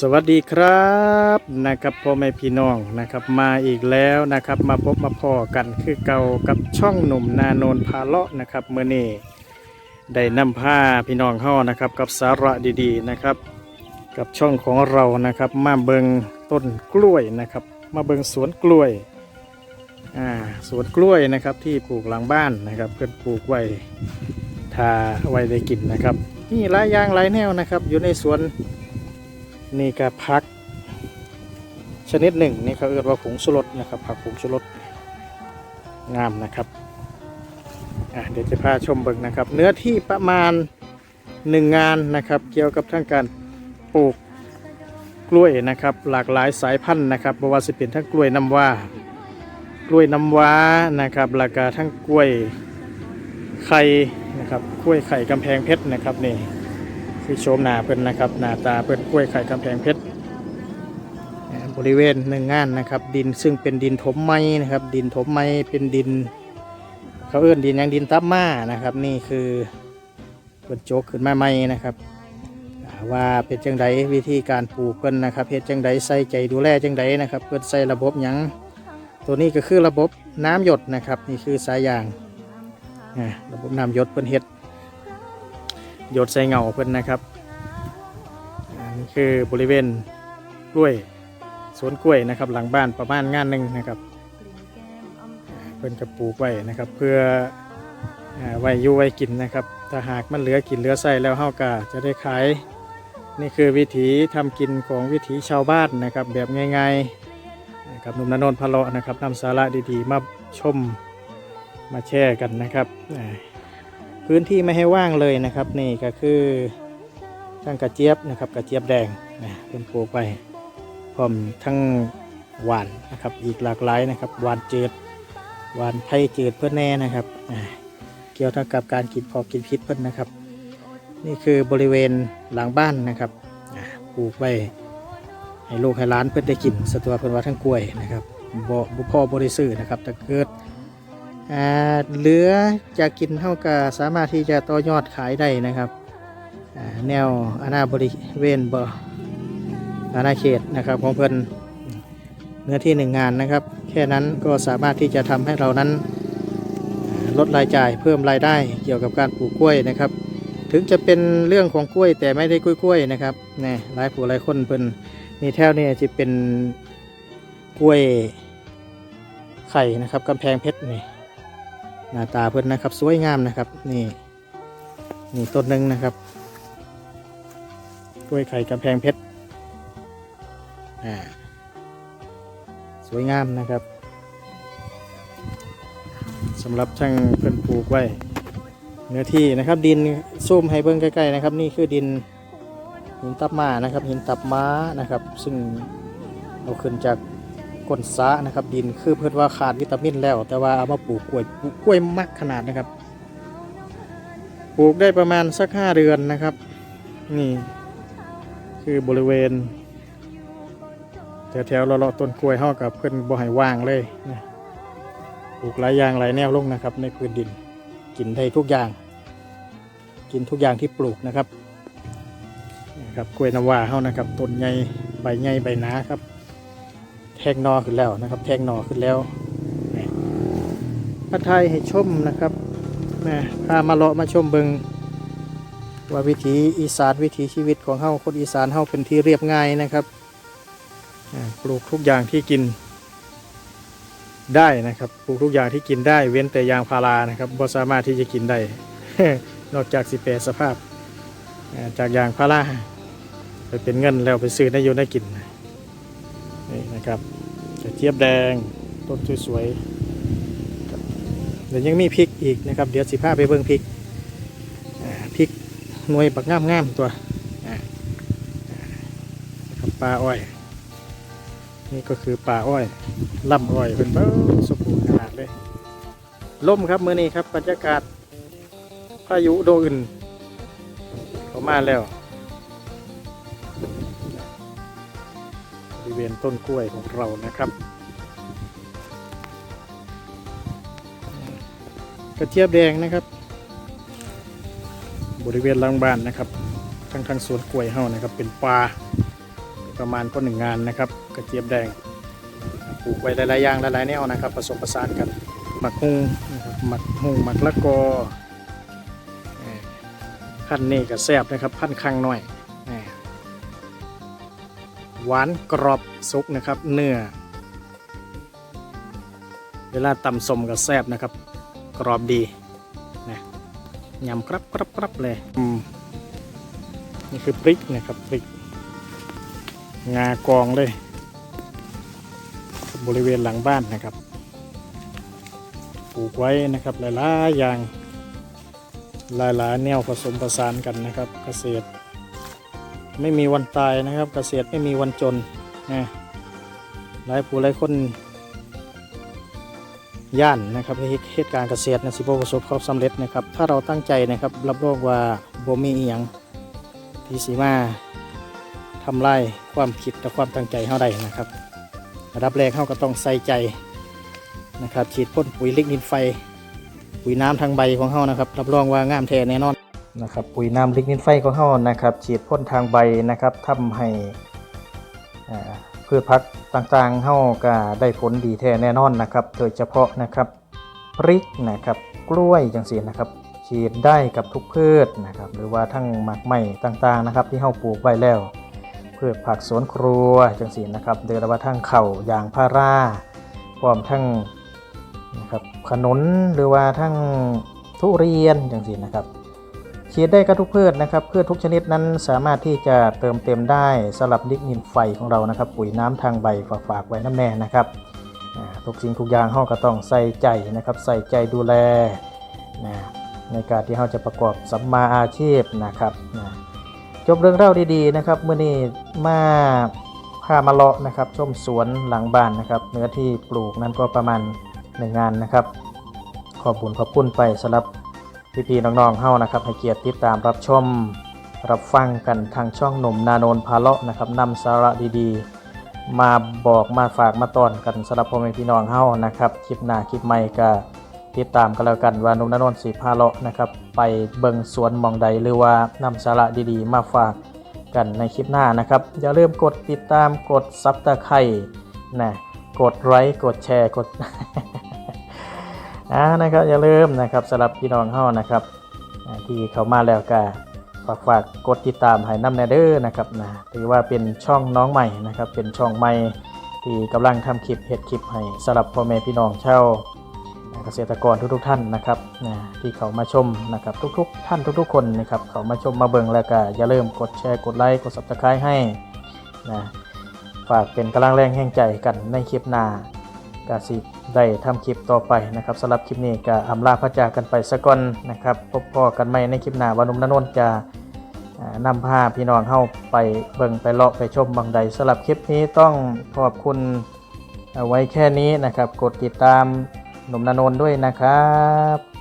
สวัสดีครับนะครับพ่อแม่พี่น้องนะครับมาอีกแล้วนะครับมาพบมาพอกันคือเก่ากับช่องหนุ่มนาโนนพาเลาะนะครับเมื่อนี้ได้นำผ้าพี่น้องเข้านะครับกับสาระดีๆนะครับ กับช่องของเรานะครับ มาเบิงต้นกล้วยนะครับ มาเบิงสวนกล้วยอ่าสวนกล้วยนะครับที่ปลูกหลังบ้านนะครับเพื่อนปลูกไว้ทาไว้ได้กินนะครับนี่หลายอย่างหลายแนวนะครับ อยู่ในสวน นี่ก็ผัก ชนิดหนึ่งนี่เขาเรียกว่าผงชูรสนะครับผักผงชูรสงามนะครับเดี๋ยวจะพาชมเบิ่งนะครับ เนื้อที่ประมาณหนึ่งงานนะครับ เกี่ยวกับทั้งการปลูกกล้วยนะครับ หลากหลายสายพันธุ์นะครับบ่ว่าจะเป็นทั้งกล้วยน้ำว้ากล้วยน้ำว้านะครับแล้วก็ทั้งกล้วยไข่นะครับกล้วยไข่กำแพงเพชรนะครับนี่ คือโฉมหน้าเพิ่นนะครับหน้าตาเพิ่นกล้วยไข่กำแพงเพชรบริเวณหนึ่งงานนะครับ ดินซึ่งเป็นดินถมไม้นะครับ ดินถมไม้เป็นดิน เขาเอื้อนดินยังดินตับมานะครับ นี่คือเพิ่นโจกขึ้นมาใหม่นะครับว่าเป็นจังไดวิธีการปลูกเพิ่นนะครับเฮ็ดจังไดใส่ใจดูแลจังไดนะครับเพิ่นใส่ระบบยังตัวนี้ก็คือระบบน้ำหยดนะครับ นี่คือสายยางระบบน้ำหยดเพิ่นเฮ็ด หยดใส่เงาเพิ่อนนะครับอันนี้คือบริเวณกล้วยสวนกล้วยนะครับ หลังบ้านประมาณงานหนึ่งนะครับเพิ่อนจะปลูกไว้นะครับ เพื่ออไว้ยู่ไว้กินนะครับถ้าหากมันเหลือกินเหลือใส่แล้วเฮาก็จะได้ขายนี่คือวิถีทำกินของวิถีชาวบ้านนะครับ แบบง่ายๆนะครับหนุ่มนนนท์พะเลาะนะครับนำสาระดีๆมาชมมาแชร์กันนะครับอ พื้นที่ไม่ให้ว่างเลยนะครับ นี่ก็คือทั้งกระเจี๊ยบนะครับกระเจี๊ยบแดงนะเป็นปลูกไปพร้อมทั้งหวานนะครับ อีกหลากหลายนะครับหวานจืดหวานไผ่จืดเพื่อแน่นะครับเกี่ยวกับการกินพอกินพิษเพื่อนนะครับ นี่คือบริเวณหลังบ้านนะครับปลูกไว้ให้ลูกให้หล้านเพื่อนได้กินสตัวเพื่อนว่าทั้งกล้วยนะครับบ่พ่อบริสื่อนะครับแต่เกิด เหลือจะกินเท่ากับสามารถที่จะต่อยอดขายได้นะครับแนวอาณาบริเวณบ่อาณาเขตนะครับของเพิ่นเนื้อที่หนึ่งงานนะครับ แค่นั้นก็สามารถที่จะทำให้เรานั้นลดรายจ่ายเพิ่มรายได้เกี่ยวกับการปลูกกล้วยนะครับ ถึงจะเป็นเรื่องของกล้วยแต่ไม่ได้กล้วยๆนะครับนี่หลายผู้หลายคนเพิ่นนี่แถวนี่จะเป็นกล้วยไข่นะครับกำแพงเพชรนี่ หน้าตาเพื่อนนะครับ สวยงามนะครับ นี่นี่ต้นหนึ่งนะครับกล้วยไข่กำแพงเพชรอ่าสวยงามนะครับสำหรับช่างเพื่อนปลูกไว้ เนื้อที่นะครับ ดินซูมให้เบิ้งใกล้ๆนะครับ นี่คือดินหินตับมานะครับหินตับม้านะครับ ซึ่งเอาขึ้นจาก ก้นสระนะครับดินคือเพื่อว่าขาดวิตามินแล้ว แต่ว่าเอามาปลูกกล้วยกล้วยมากขนาดนะครับ ปลูกได้ประมาณสักห้าเดือนนะครับ นี่ คือบริเวณแถวๆเลาะต้นกล้วยห้อกับเพื่อนบ่ให้ว่างเลยนะปลูกหลายอย่างหลายแนวลงนะครับ ในพื้นดินกินได้ทุกอย่าง กินทุกอย่างที่ปลูกนะครับนะครับกล้วยน้ำว้าเฮานะครับต้นใหญ่ใบใหญ่ใบหนาครับ แทงนอขึ้นแล้วนะครับ แทงนอขึ้นแล้วนี่พระไทยให้ชมนะครับแม่พามาเลาะมาชมเบิงว่าวิถีอีสานวิถีชีวิตของเฮาคนอีสานเฮาเป็นที่เรียบง่ายนะครับอ่าปลูกทุกอย่างที่กินได้นะครับปลูกทุกอย่างที่กินได้เว้นแต่ยางพารานะครับบ่สามารถที่จะกินได้ นอกจากสิแปรสภาพ จากยางพาราไปเป็นเงินแล้วไปซื้อได้อยู่ได้กินนี่ นะครับกระเจี๊ยบแดงต้นสวยๆเดี๋ยวยังมีพริกอีกนะครับ เดี๋ยวสิพาไปเบิ่งพริกพริกหน่วยบักงามงามๆตัวนะครับปลาอ้อย นี่ก็คือปลาอ้อยล่ำอ้อยเป็นเบ้าสมบูรณ์ขนาดเลยล่มครับมือนี้ครับบรรยากาศพายุโดอื่นเขามาแล้ว ริเวณต้นกล้วยของเรานะครับ กระเจี๊ยบแดงนะครับ บริเวณหลังบ้านนะครับทั้งทางสวนกล้วยเฮานะครับ เป็นป่าประมาณก็หนึ่งงานนะครับ กระเจี๊ยบแดงปลูกไว้หลายๆอย่างหลายๆแนวนะครับ ผสมผสานกันหมักฮุงนะครับหมักฮุงหมักละกอพันนี่ก็แซ่บนะครับ พันคังหน่อย หวานกรอบสุกนะครับ เนื้อ เวลาตำสมก็แซบนะครับ กรอบดีนะยำกรับกรับกรับเลยนี่คือพริกนะครับพริก งากองเลย บริเวณหลังบ้านนะครับปลูกไว้นะครับหลายๆอย่างหลายๆแนวผสมผสานกันนะครับ เกษตร ไม่มีวันตายนะครับ เกษตรไม่มีวันจนนะหลายผู้หลายคนย่านนะครับเหตุการณ์เกษตรนะสิบประสบความสำเร็จนะครับ ถ้าเราตั้งใจนะครับ รับรองว่าบ่มีอีหยังที่สีมาทำลายความคิดและความตั้งใจเฮาได้นะครับระดับแรกเฮาก็ต้องใส่ใจนะครับ ฉีดพ่นปุ๋ยลิกนินไฟ ปุ๋ยน้ำทางใบของเฮานะครับ รับรองว่างามแท้แน่นอน นะครับปุ๋ยน้ำลิกนินไฟของเฮานะครับ ฉีดพ่นทางใบนะครับทำให้พืชพักต่างๆเฮาก็ได้ผลดีแท้แน่นอนนะครับ โดยเฉพาะนะครับพริกนะครับกล้วยจังสีนะครับ ฉีดได้กับทุกพืชนะครับ หรือว่าทั้งหมากไม้ต่างๆนะครับ ที่เฮาปลูกไว้แล้วพืชผักสวนครัวจังสีนะครับเดือว่าทั้งเข่าอยางพาราพร้อมทั้งนะครับขนุนหรือว่าทั้งทุเรียนจังสีนะครับ ฉีดได้กับทุกพืชนะครับพืชทุกชนิดนั้นสามารถที่จะเติมเต็มได้สำหรับลิกนินไฟของเรานะครับ ปุ๋ยน้ำทางใบฝากฝากไว้น้ำแน่นะครับทุกสิ่งทุกอย่างเราก็ต้องใส่ใจนะครับใส่ใจดูแลนะในการที่เราจะประกอบสัมมาอาชีพนะครับนะจบเรื่องเล่าดีๆนะครับเมื่อนี้มาพามาเลาะนะครับชมสวนหลังบ้านนะครับเนื้อที่ปลูกนั้นก็ประมาณหนึ่งงานนะครับ ขอบคุญขอบคุณไปสำหรับ พี่ๆน้องๆเฮานะครับให้เกียรติติดตามรับชม รับฟังกันทางช่องหนุ่มนาโนนพาเลาะนะครับนำสาระดีๆ มาบอกมาฝากมาตอนกันสำหรับพ่อแม่พี่น้องเฮานะครับคลิปหน้าคลิปใหม่ก็ติดตามกันแล้วกันว่าหนุ่มนาโนนสีพาเลาะนะครับไปเบิ่งสวนมองใดหรือว่านำสาระดีๆ มาฝากกันในคลิปหน้านะครับ อย่าลืมกดติดตามกดซับตะไคร่นะกดไลค์กดแชร์กด อ่านะครับอย่าลืมนะครับสำหรับพี่น้องเฮานะครับที่เข้ามาแล้วก็ฝากฝากกดติดตามให้น้ำแนเดอร์นะครับนะถือว่าเป็นช่องน้องใหม่นะครับ เป็นช่องใหม่ที่กำลังทำคลิปเฮ็ดคลิปให้สำหรับพ่อแม่พี่น้องเช่าเกษตรกรทุกๆ ท่านนะครับนะที่เขามาชมนะครับทุกๆ ท่านทุกๆ คนนะครับเขามาชมมาเบิ่งแล้วก็อย่าลืมกดแชร์กดไลค์กด subscribe ให้นะฝากเป็นกำลังแรงแห่งใจกันในคลิปหน้ากาสิ ได้ทำคลิปต่อไปนะครับสำหรับคลิปนี้ก็อำลาพระจากกันไปสะก่อนนะครับพบพ่อกันใหม่ในคลิปหน้าวันนุ่มนนนท์จะนำพาพี่น้องเข้าไปเบิ่งไปเลาะไปชมบางใดสำหรับคลิปนี้ต้องขอบคุณเอาไว้แค่นี้นะครับ กดติดตามหนุ่มนนนท์ด้วยนะครับ